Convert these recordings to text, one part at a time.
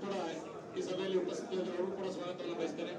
ಕೂಡ ಈ ಸಭೆಯಲ್ಲಿ ಉಪಸ್ಥಿತಿಯಲ್ಲಿ ಅವರು ಕೂಡ ಸ್ವಾಗತವನ್ನು ಬಯಸ್ತಾರೆ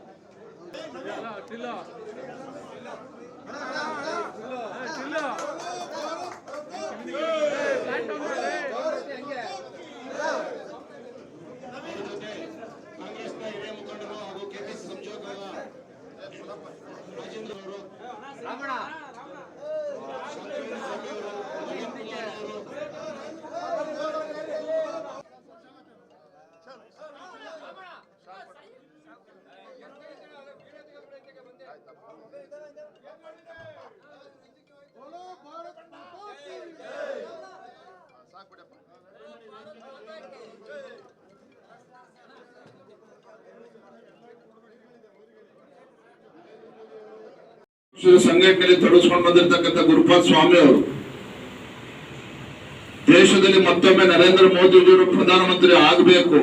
ಸಂಘಟನೆಯಲ್ಲಿ ತೊಡಗಿಸ್ಕೊಂಡು ಬಂದಿರತಕ್ಕಂಥ ಗುರುಪಾದ್ ಸ್ವಾಮಿ ಅವರು, ದೇಶದಲ್ಲಿ ಮತ್ತೊಮ್ಮೆ ನರೇಂದ್ರ ಮೋದಿಜಿಯವರು ಪ್ರಧಾನಮಂತ್ರಿ ಆಗಬೇಕು.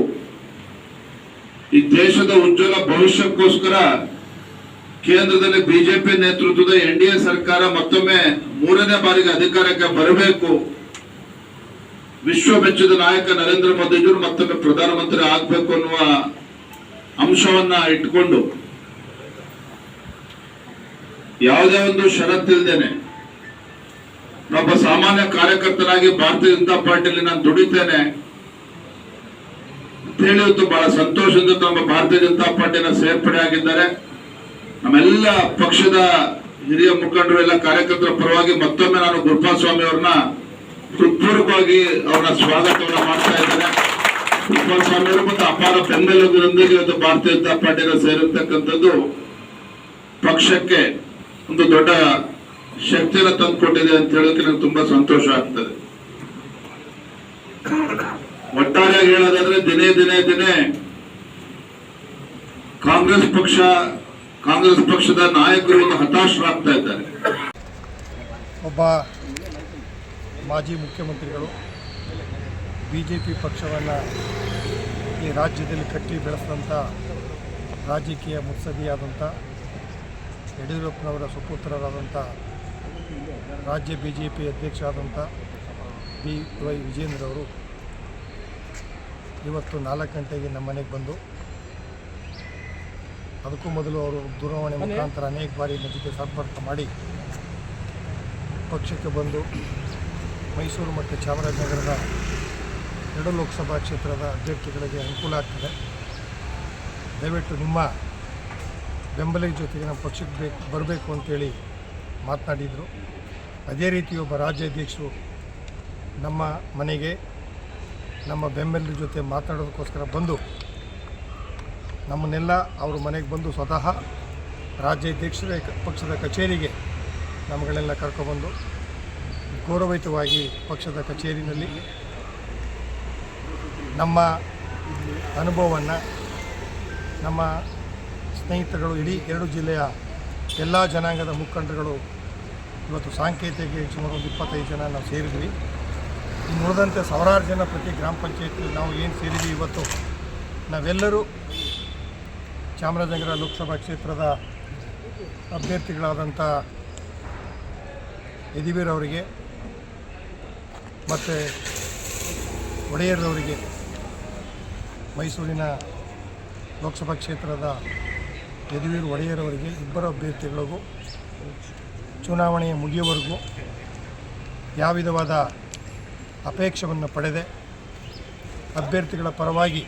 ಈ ದೇಶದ ಉಜ್ವಲ ಭವಿಷ್ಯಕ್ಕೋಸ್ಕರ ಕೇಂದ್ರದಲ್ಲಿ ಬಿಜೆಪಿ ನೇತೃತ್ವದ ಎನ್ ಡಿ ಸರ್ಕಾರ ಮತ್ತೊಮ್ಮೆ ಮೂರನೇ ಬಾರಿಗೆ ಅಧಿಕಾರಕ್ಕೆ ಬರಬೇಕು. ವಿಶ್ವ ಮೆಚ್ಚಿದ ನಾಯಕ ನರೇಂದ್ರ ಮೋದಿಜಿಯವರು ಮತ್ತೊಮ್ಮೆ ಪ್ರಧಾನಮಂತ್ರಿ ಆಗಬೇಕು ಅನ್ನುವ ಅಂಶವನ್ನ ಇಟ್ಕೊಂಡು ಯಾವುದೇ ಒಂದು ಷರತ್ತಿಲ್ದೇನೆ ಒಬ್ಬ ಸಾಮಾನ್ಯ ಕಾರ್ಯಕರ್ತನಾಗಿ ಭಾರತೀಯ ಜನತಾ ಪಾರ್ಟಿಯಲ್ಲಿ ನಾನು ದುಡಿತೇನೆ ಅಂತ ಹೇಳಿ ಇವತ್ತು ಬಹಳ ಸಂತೋಷದಿಂದ ನಮ್ಮ ಭಾರತೀಯ ಜನತಾ ಪಾರ್ಟಿನ ಸೇರ್ಪಡೆ ಆಗಿದ್ದಾರೆ. ನಮ್ಮೆಲ್ಲ ಪಕ್ಷದ ಹಿರಿಯ ಮುಖಂಡರು ಎಲ್ಲ ಕಾರ್ಯಕರ್ತರ ಪರವಾಗಿ ಮತ್ತೊಮ್ಮೆ ನಾನು ಗುರುಪಾಲ್ ಸ್ವಾಮಿ ಅವ್ರನ್ನ ಹೃತ್ಪೂರ್ವಕವಾಗಿ ಅವರ ಸ್ವಾಗತವನ್ನ ಮಾಡ್ತಾ ಇದ್ದೇನೆ. ಗುರುಪಾ ಸ್ವಾಮಿ ಅವರು ಮತ್ತು ಅಪಾರ ಬೆಂಬಲದೊಂದಿಗೆ ಇವತ್ತು ಭಾರತೀಯ ಜನತಾ ಪಾರ್ಟಿನ ಸೇರಿರ್ತಕ್ಕಂಥದ್ದು ಪಕ್ಷಕ್ಕೆ ಒಂದು ದೊಡ್ಡ ಶಕ್ತಿಯನ್ನು ತಂದುಕೊಟ್ಟಿದೆ ಅಂತ ಹೇಳೋಕೆ ನಂಗೆ ತುಂಬಾ ಸಂತೋಷ ಆಗ್ತದೆ. ಒಟ್ಟಾರೆಯಾಗಿ ಹೇಳೋದಾದ್ರೆ ದಿನೇ ದಿನೇ ದಿನೇ ಕಾಂಗ್ರೆಸ್ ಪಕ್ಷ ಕಾಂಗ್ರೆಸ್ ಪಕ್ಷದ ನಾಯಕರು ಒಂದು ಹತಾಶರಾಗ್ತಾ ಇದ್ದಾರೆ. ಒಬ್ಬ ಮಾಜಿ ಮುಖ್ಯಮಂತ್ರಿಗಳು ಬಿ ಜೆ ಪಿ ಪಕ್ಷವನ್ನು ಈ ರಾಜ್ಯದಲ್ಲಿ ಕಟ್ಟಿ ಬೆಳೆಸಿದಂಥ ರಾಜಕೀಯ ಮುತ್ಸದಿಯಾದಂಥ ಯಡಿಯೂರಪ್ಪನವರ ಸುಪುತ್ರರಾದಂಥ ರಾಜ್ಯ ಬಿ ಜೆ ಪಿ ಅಧ್ಯಕ್ಷ ಆದಂಥ ಬಿ ವೈ ವಿಜೇಂದ್ರ ಅವರು ಇವತ್ತು ನಾಲ್ಕು ಗಂಟೆಗೆ ನಮ್ಮ ಮನೆಗೆ ಬಂದು ಅದಕ್ಕೂ ಮೊದಲು ಅವರು ದೂರವಾಣಿ ಮುಖಾಂತರ ಅನೇಕ ಬಾರಿ ನನ್ನ ಜೊತೆ ಸಂಪರ್ಕ ಮಾಡಿ ಪಕ್ಷಕ್ಕೆ ಬಂದು ಮೈಸೂರು ಮತ್ತು ಚಾಮರಾಜನಗರದ ಎರಡು ಲೋಕಸಭಾ ಕ್ಷೇತ್ರದ ಅಭ್ಯರ್ಥಿಗಳಿಗೆ ಅನುಕೂಲ ಆಗ್ತದೆ. ದಯವಿಟ್ಟು ನಿಮ್ಮ ಬೆಂಬಲಿಗ ಜೊತೆಗೆ ನಮ್ಮ ಪಕ್ಷಕ್ಕೆ ಬೇಕು, ಬರಬೇಕು ಅಂತೇಳಿ ಮಾತನಾಡಿದರು. ಅದೇ ರೀತಿ ಒಬ್ಬ ರಾಜ್ಯಾಧ್ಯಕ್ಷರು ನಮ್ಮ ಮನೆಗೆ, ನಮ್ಮ ಬೆಂಬಲಿಗರ ಜೊತೆ ಮಾತನಾಡೋದಕ್ಕೋಸ್ಕರ ಬಂದು ನಮ್ಮನ್ನೆಲ್ಲ ಅವ್ರ ಮನೆಗೆ ಬಂದು ಸ್ವತಃ ರಾಜ್ಯಾಧ್ಯಕ್ಷರ ಪಕ್ಷದ ಕಚೇರಿಗೆ ನಮ್ಮಗಳೆಲ್ಲ ಕರ್ಕೊಬಂದು ಗೌರವಯುತವಾಗಿ ಪಕ್ಷದ ಕಚೇರಿನಲ್ಲಿ ನಮ್ಮ ಅನುಭವವನ್ನು, ನಮ್ಮ ಸ್ನೇಹಿತರುಗಳು, ಇಡೀ ಎರಡು ಜಿಲ್ಲೆಯ ಎಲ್ಲ ಜನಾಂಗದ ಮುಖಂಡರುಗಳು ಇವತ್ತು ಸಾಂಕೇತಿಕ ಸುಮಾರು ಒಂದು ಇಪ್ಪತ್ತೈದು ಜನ ನಾವು ಸೇರಿದ್ವಿ. ಇನ್ನು ಉಳಿದಂತೆ ಸಾವಿರಾರು ಜನ ಪ್ರತಿ ಗ್ರಾಮ ಪಂಚಾಯತಿ ನಾವು ಏನು ಸೇರಿದ್ವಿ ಇವತ್ತು, ನಾವೆಲ್ಲರೂ ಚಾಮರಾಜನಗರ ಲೋಕಸಭಾ ಕ್ಷೇತ್ರದ ಅಭ್ಯರ್ಥಿಗಳಾದಂಥ ಯದಿವೀರ್ ಅವರಿಗೆ ಮತ್ತು ಒಡೆಯರ್ರವರಿಗೆ ಮೈಸೂರಿನ ಲೋಕಸಭಾ ಕ್ಷೇತ್ರದ ಯದುವೀರ್ ಒಡೆಯರವರಿಗೆ ಇಬ್ಬರು ಅಭ್ಯರ್ಥಿಗಳಿಗೂ ಚುನಾವಣೆಯ ಮುಗಿಯುವವರೆಗೂ ಯಾವ ವಿಧವಾದ ಅಪೇಕ್ಷವನ್ನು ಪಡೆದೆ, ಅಭ್ಯರ್ಥಿಗಳ ಪರವಾಗಿ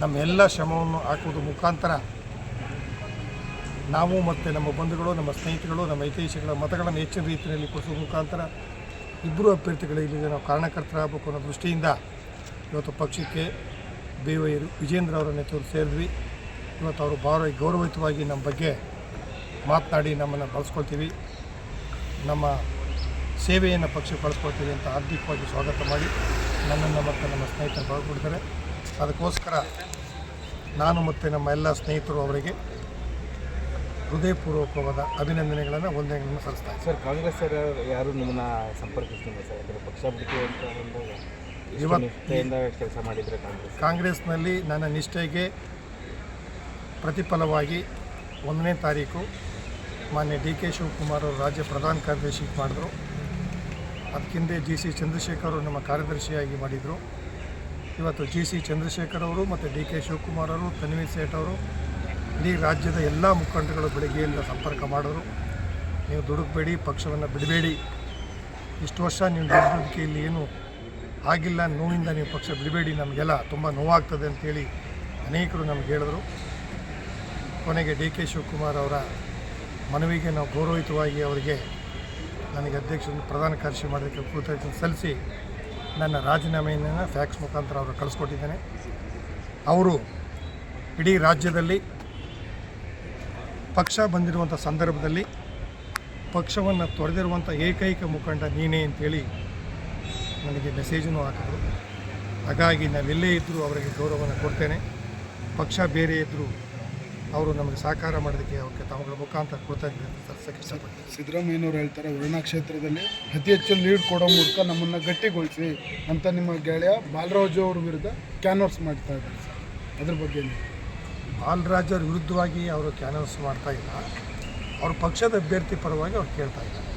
ನಮ್ಮ ಎಲ್ಲ ಶ್ರಮವನ್ನು ಹಾಕುವುದು ಮುಖಾಂತರ ನಾವು ಮತ್ತು ನಮ್ಮ ಬಂಧುಗಳು, ನಮ್ಮ ಸ್ನೇಹಿತರು ನಮ್ಮ ಹಿತೈಷಿಗಳ ಮತಗಳನ್ನು ಹೆಚ್ಚಿನ ರೀತಿಯಲ್ಲಿ ಕೊಡಿಸುವ ಮುಖಾಂತರ ಇಬ್ಬರು ಅಭ್ಯರ್ಥಿಗಳಿಗೆ ನಾವು ಕಾರಣಕರ್ತರಾಗಬೇಕು ಅನ್ನೋ ದೃಷ್ಟಿಯಿಂದ ಇವತ್ತು ಪಕ್ಷಕ್ಕೆ ಬಿ ವಿಜೇಂದ್ರ ಅವರ ನೇತೃತ್ವ ಸೇರಿದ್ವಿ. ಇವತ್ತು ಅವರು ಭಾರ ಗೌರವಯುತವಾಗಿ ನಮ್ಮ ಬಗ್ಗೆ ಮಾತನಾಡಿ ನಮ್ಮನ್ನು ಬಳಸ್ಕೊಳ್ತೀವಿ. ನಮ್ಮ ಸೇವೆಯನ್ನು ಪಕ್ಷಕ್ಕೆ ಬಳಸ್ಕೊಳ್ತೀವಿ ಅಂತ ಹಾರ್ದಿಕವಾಗಿ ಸ್ವಾಗತ ಮಾಡಿ ನನ್ನನ್ನು ಮತ್ತು ನಮ್ಮ ಸ್ನೇಹಿತರು ಬಳಸ್ಬಿಡ್ತಾರೆ ಅದಕ್ಕೋಸ್ಕರ ನಾನು ಮತ್ತು ನಮ್ಮ ಎಲ್ಲ ಸ್ನೇಹಿತರು ಅವರಿಗೆ ಹೃದಯಪೂರ್ವಕವಾದ ಅಭಿನಂದನೆಗಳನ್ನು ಒಂದೇ ಸಲ್ಲಿಸ್ತಾರೆ. ಸರ್ ಕಾಂಗ್ರೆಸ್ ಸರ್ ಯಾರು ನಿಮ್ಮನ್ನ ಸಂಪರ್ಕಿಸ್ತಿಲ್ಲ ಸರ್? ಯಾಕಂದರೆ ಪಕ್ಷ ಬಿಟ್ಟು ಅಂತ ಒಂದು ಕೆಲಸ ಮಾಡಿದರೆ ಕಾಂಗ್ರೆಸ್. ಕಾಂಗ್ರೆಸ್ನಲ್ಲಿ ನನ್ನ ನಿಷ್ಠೆಗೆ ಪ್ರತಿಫಲವಾಗಿ ಒಂದನೇ ತಾರೀಕು ಮಾನ್ಯ ಡಿ ಕೆ ಶಿವಕುಮಾರ್ ಅವರು ರಾಜ್ಯ ಪ್ರಧಾನ ಕಾರ್ಯದರ್ಶಿ ಮಾಡಿದ್ರು. ಅದಕ್ಕಿಂದೆ ಜಿ ಸಿ ಚಂದ್ರಶೇಖರ್ ಅವರು ನಮ್ಮ ಕಾರ್ಯದರ್ಶಿಯಾಗಿ ಮಾಡಿದರು. ಇವತ್ತು ಜಿ ಸಿ ಚಂದ್ರಶೇಖರ್ ಅವರು ಮತ್ತು ಡಿ ಕೆ ಶಿವಕುಮಾರ್ ಅವರು, ತನ್ವೀರ್ ಸೇಠ್ ಅವರು ಇಡೀ ರಾಜ್ಯದ ಎಲ್ಲ ಮುಖಂಡಗಳು ಬೆಳಗ್ಗೆಯಿಂದ ಸಂಪರ್ಕ ಮಾಡಿದ್ರು. ನೀವು ದುಡುಕಬೇಡಿ, ಪಕ್ಷವನ್ನು ಬಿಡಬೇಡಿ. ಇಷ್ಟು ವರ್ಷ ನೀವು ದುಡ್ಡಿಕೆ ಇಲ್ಲಿ ಏನು ಆಗಿಲ್ಲ. ನೋವಿಂದ ನೀವು ಪಕ್ಷ ಬಿಡಬೇಡಿ. ನಮಗೆಲ್ಲ ತುಂಬ ನೋವಾಗ್ತದೆ ಅಂತೇಳಿ ಅನೇಕರು ನಮ್ಗೆ ಹೇಳಿದ್ರು. ಕೊನೆಗೆ ಡಿ ಕೆ ಶಿವಕುಮಾರ್ ಅವರ ಮನವಿಗೆ ನಾವು ಗೌರವಯುತವಾಗಿ ಅವರಿಗೆ ನನಗೆ ಅಧ್ಯಕ್ಷ ಪ್ರಧಾನ ಕಾರ್ಯದರ್ಶಿ ಮಾಡೋದಕ್ಕೆ ಕೃತಜ್ಞತೆ ಸಲ್ಲಿಸಿ ನನ್ನ ರಾಜೀನಾಮೆಯನ್ನು ಫ್ಯಾಕ್ಸ್ ಮುಖಾಂತರ ಅವರು ಕಳಿಸ್ಕೊಟ್ಟಿದ್ದೇನೆ. ಅವರು ಇಡೀ ರಾಜ್ಯದಲ್ಲಿ ಪಕ್ಷ ಬಂದಿರುವಂಥ ಸಂದರ್ಭದಲ್ಲಿ ಪಕ್ಷವನ್ನು ತೊರೆದಿರುವಂಥ ಏಕೈಕ ಮುಖಂಡ ನೀನೇ ಅಂತೇಳಿ ನನಗೆ ಮೆಸೇಜನ್ನು ಹಾಕಿದರು. ಹಾಗಾಗಿ ನಾವೆಲ್ಲೇ ಇದ್ದರೂ ಅವರಿಗೆ ಗೌರವವನ್ನು ಕೊಡ್ತೇನೆ. ಪಕ್ಷ ಬೇರೆ ಇದ್ದರೂ ಅವರು ನಮಗೆ ಸಹಕಾರ ಮಾಡೋದಕ್ಕೆ ಅವಕ್ಕೆ ತಮ್ಮಗಳ ಮುಖಾಂತರ ಕೃತಜ್ಞತೆ ಸಲ್ಲಿಸೋಕ್ಕೆ ಇಷ್ಟಪಡ್ತೀನಿ ಸಿದ್ದರಾಮಯ್ಯನವರು ಹೇಳ್ತಾರೆ ವರುಣಾ ಕ್ಷೇತ್ರದಲ್ಲಿ ಅತಿ ಹೆಚ್ಚು ಲೀಡ್ ಕೊಡೋ ಮೂಲಕ ನಮ್ಮನ್ನು ಗಟ್ಟಿಗೊಳಿಸಿ ಅಂತ ನಿಮ್ಮ ಗೆಳೆಯ ಬಾಲರಾಜು ಅವ್ರ ವಿರುದ್ಧ ಕ್ಯಾನ್ವರ್ಸ್ ಮಾಡ್ತಾ ಇದ್ದಾರೆ ಸರ್. ಅದ್ರ ಬಗ್ಗೆ? ಬಾಲರಾಜ್ ಅವ್ರ ವಿರುದ್ಧವಾಗಿ ಅವರು ಕ್ಯಾನ್ವರ್ಸ್ ಮಾಡ್ತಾ ಇಲ್ಲ. ಅವ್ರ ಪಕ್ಷದ ಅಭ್ಯರ್ಥಿ ಪರವಾಗಿ ಅವ್ರು ಕೇಳ್ತಾ ಇದ್ದಾರೆ.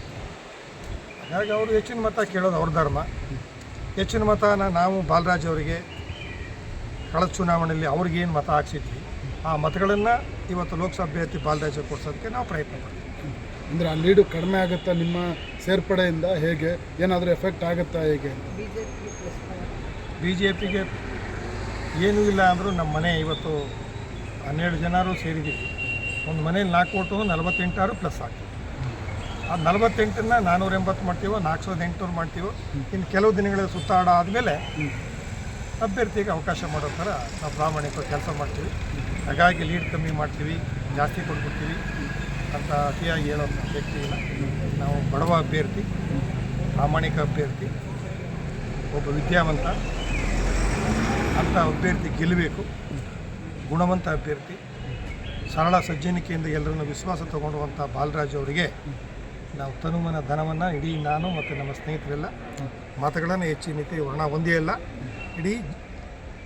ಹಾಗಾಗಿ ಅವರು ಹೆಚ್ಚಿನ ಮತ ಕೇಳೋದು ಅವ್ರ ಧರ್ಮ. ಹೆಚ್ಚಿನ ಮತನ ನಾವು ಬಾಲರಾಜ್ ಅವರಿಗೆ ಕಳೆದ ಚುನಾವಣೆಯಲ್ಲಿ ಅವ್ರಿಗೇನು ಮತ ಹಾಕ್ಸಿದ್ವಿ? ಆ ಮತಗಳನ್ನು ಇವತ್ತು ಲೋಕಸಭಾ ಅಭ್ಯರ್ಥಿ ಬಾಲರಾಜ್ ಕೊಡ್ಸೋದಕ್ಕೆ ನಾವು ಪ್ರಯತ್ನ ಮಾಡ್ತೀವಿ. ಅಂದರೆ ಆ ಲೀಡು ಕಡಿಮೆ ಆಗುತ್ತಾ ನಿಮ್ಮ ಸೇರ್ಪಡೆಯಿಂದ ಹೇಗೆ? ಏನಾದರೂ ಎಫೆಕ್ಟ್ ಆಗುತ್ತಾ ಹೇಗೆ ಬಿ ಜೆ ಪಿಗೆ ಏನೂ ಇಲ್ಲ ಅಂದರೂ ನಮ್ಮ ಮನೆ ಇವತ್ತು ಹನ್ನೆರಡು ಜನರು ಸೇರಿದ್ದೀವಿ. ಒಂದು ಮನೇಲಿ ನಾಲ್ಕು ಓಟು ನಲವತ್ತೆಂಟಾರು ಪ್ಲಸ್ ಆಗ್ತದೆ ಆ ನಲವತ್ತೆಂಟನ್ನ ನಾನ್ನೂರ ಎಂಬತ್ತು ಮಾಡ್ತೀವೋ ನಾಲ್ಕು ಸಾವಿರದ ಎಂಟುನೂರು ಮಾಡ್ತೀವೋ ಇನ್ನು ಕೆಲವು ದಿನಗಳ ಸುತ್ತಾಡ ಆದಮೇಲೆ ಅಭ್ಯರ್ಥಿಗೆ ಅವಕಾಶ ಮಾಡೋ ಥರ ನಾವು ಪ್ರಾಮಾಣಿಕವಾಗಿ ಕೆಲಸ ಮಾಡ್ತೀವಿ. ಹಾಗಾಗಿ ಲೀಡ್ ಕಮ್ಮಿ ಮಾಡ್ತೀವಿ, ಜಾಸ್ತಿ ಕೊಟ್ಬಿಡ್ತೀವಿ ಅಂತ ಅತಿಯಾಗಿ ಹೇಳೋ ವ್ಯಕ್ತಿ ಇಲ್ಲ ನಾವು ಬಡವ ಅಭ್ಯರ್ಥಿ, ಪ್ರಾಮಾಣಿಕ ಅಭ್ಯರ್ಥಿ, ಒಬ್ಬ ವಿದ್ಯಾವಂತ ಅಂಥ ಅಭ್ಯರ್ಥಿ ಗೆಲ್ಲಬೇಕು, ಗುಣವಂತ ಅಭ್ಯರ್ಥಿ, ಸರಳ ಸಜ್ಜನಿಕೆಯಿಂದ ಎಲ್ಲರನ್ನು ವಿಶ್ವಾಸ ತಗೊಂಡುವಂಥ ಬಾಲರಾಜ್ ಅವರಿಗೆ ನಾವು ತನುಮನ ಧನವನ್ನು ಇಡೀ ನಾನು ಮತ್ತು ನಮ್ಮ ಸ್ನೇಹಿತರೆಲ್ಲ, ಮತಗಳನ್ನು ಹೆಚ್ಚಿನ ರೀತಿ ವರ್ಣ ಒಂದೇ ಅಲ್ಲ ಇಡೀ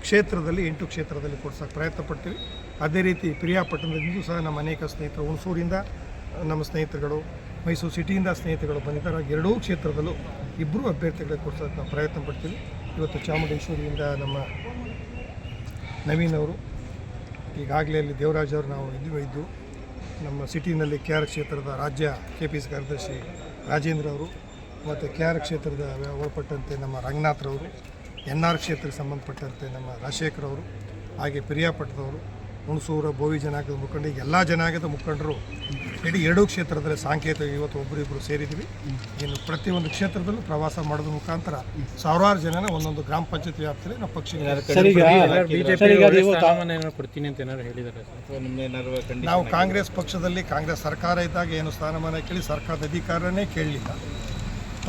ಕ್ಷೇತ್ರದಲ್ಲಿ, ಎಂಟು ಕ್ಷೇತ್ರದಲ್ಲಿ ಕೊಡ್ಸೋಕ್ಕೆ ಪ್ರಯತ್ನ ಪಡ್ತೀವಿ. ಅದೇ ರೀತಿ ಪ್ರಿಯಾಪಟ್ಟಣದಿಂದಲೂ ಸಹ ನಮ್ಮ ಅನೇಕ ಸ್ನೇಹಿತರು ಹುಣಸೂರಿಂದ, ನಮ್ಮ ಸ್ನೇಹಿತರುಗಳು, ಮೈಸೂರು ಸಿಟಿಯಿಂದ ಸ್ನೇಹಿತರುಗಳು ಬಂದಿದ್ದಾರೆ. ಎರಡೂ ಕ್ಷೇತ್ರದಲ್ಲೂ ಇಬ್ಬರು ಅಭ್ಯರ್ಥಿಗಳಿಗೆ ಕೊಡ್ಸೋಕೆ ನಾವು ಪ್ರಯತ್ನ ಪಡ್ತೀವಿ. ಇವತ್ತು ಚಾಮುಂಡೇಶ್ವರಿಯಿಂದ ನಮ್ಮ ನವೀನ್ ಅವರು, ಈಗಾಗಲೇ ಅಲ್ಲಿ ದೇವರಾಜ್ ಅವರು ನಾವು ಇದು ಇದ್ದು ನಮ್ಮ ಸಿಟಿನಲ್ಲಿ ಕೆ ಆರ್ ಕ್ಷೇತ್ರದ ರಾಜ್ಯ ಕೆ ಪಿ ಸಿ ಕಾರ್ಯದರ್ಶಿ ರಾಜೇಂದ್ರ ಅವರು, ಮತ್ತು ಕೆ ಆರ್ ಕ್ಷೇತ್ರದ ಒಳಪಟ್ಟಂತೆ ನಮ್ಮ ರಂಗನಾಥ್ರವರು ಎನ್ ಆರ್ ಕ್ಷೇತ್ರಕ್ಕೆ ಸಂಬಂಧಪಟ್ಟಂತೆ ನಮ್ಮ ರಾಜಶೇಖರ್ ಅವರು, ಹಾಗೆ ಪಿರಿಯಾಪಟ್ಟದವರು. ಹುಣಸೂರು ಬೋವಿ ಜನಾಂಗದ ಮುಖಂಡ. ಈಗ ಎಲ್ಲ ಜನಾಂಗದ ಮುಖಂಡರು. ಇಡೀ ಎರಡೂ ಕ್ಷೇತ್ರದಲ್ಲಿ ಸಾಂಕೇತಿಕ ಇವತ್ತು ಒಬ್ಬರಿಬ್ಬರು ಸೇರಿದ್ದೀವಿ. ಇನ್ನು ಪ್ರತಿಯೊಂದು ಕ್ಷೇತ್ರದಲ್ಲೂ ಪ್ರವಾಸ ಮಾಡೋದ್ರ ಮುಖಾಂತರ ಸಾವಿರಾರು ಜನನ ಒಂದೊಂದು ಗ್ರಾಮ ಪಂಚಾಯತ್ ವ್ಯಾಪ್ತಿಯಲ್ಲಿ ನಮ್ಮ ಪಕ್ಷ ನಾವು ಕಾಂಗ್ರೆಸ್ ಪಕ್ಷದಲ್ಲಿ ಕಾಂಗ್ರೆಸ್ ಸರ್ಕಾರ ಇದ್ದಾಗ ಏನು ಸ್ಥಾನಮಾನ ಕೇಳಿ ಸರ್ಕಾರದ ಅಧಿಕಾರನೇ ಕೇಳಲಿಲ್ಲ.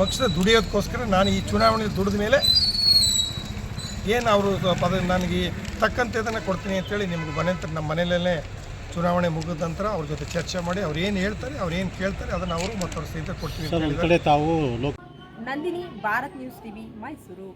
ಪಕ್ಷದ ದುಡಿಯೋದಕ್ಕೋಸ್ಕರ ನಾನು ಈ ಚುನಾವಣೆ ದುಡಿದ ಮೇಲೆ ಏನು ಅವರು ಪದ ನನಗೆ ತಕ್ಕಂತೆ ಇದನ್ನ ಕೊಡ್ತೀನಿ ಅಂತೇಳಿ ನಿಮ್ಗೆ ಮನೆ ನಮ್ಮ ಮನೆಯಲ್ಲೇ ಚುನಾವಣೆ ಮುಗಿದ ನಂತರ ಅವ್ರ ಜೊತೆ ಚರ್ಚೆ ಮಾಡಿ ಅವ್ರು ಏನು ಹೇಳ್ತಾರೆ ಅವ್ರು ಏನು ಕೇಳ್ತಾರೆ ಅದನ್ನು ಅವರು ಮತ್ತು ಅವ್ರ ಸ್ನೇಹಿತರು ಕೊಡ್ತೀವಿ ನಂದಿನಿ ಭಾರತ್ ನ್ಯೂಸ್ ಟಿವಿ ಮೈಸೂರು.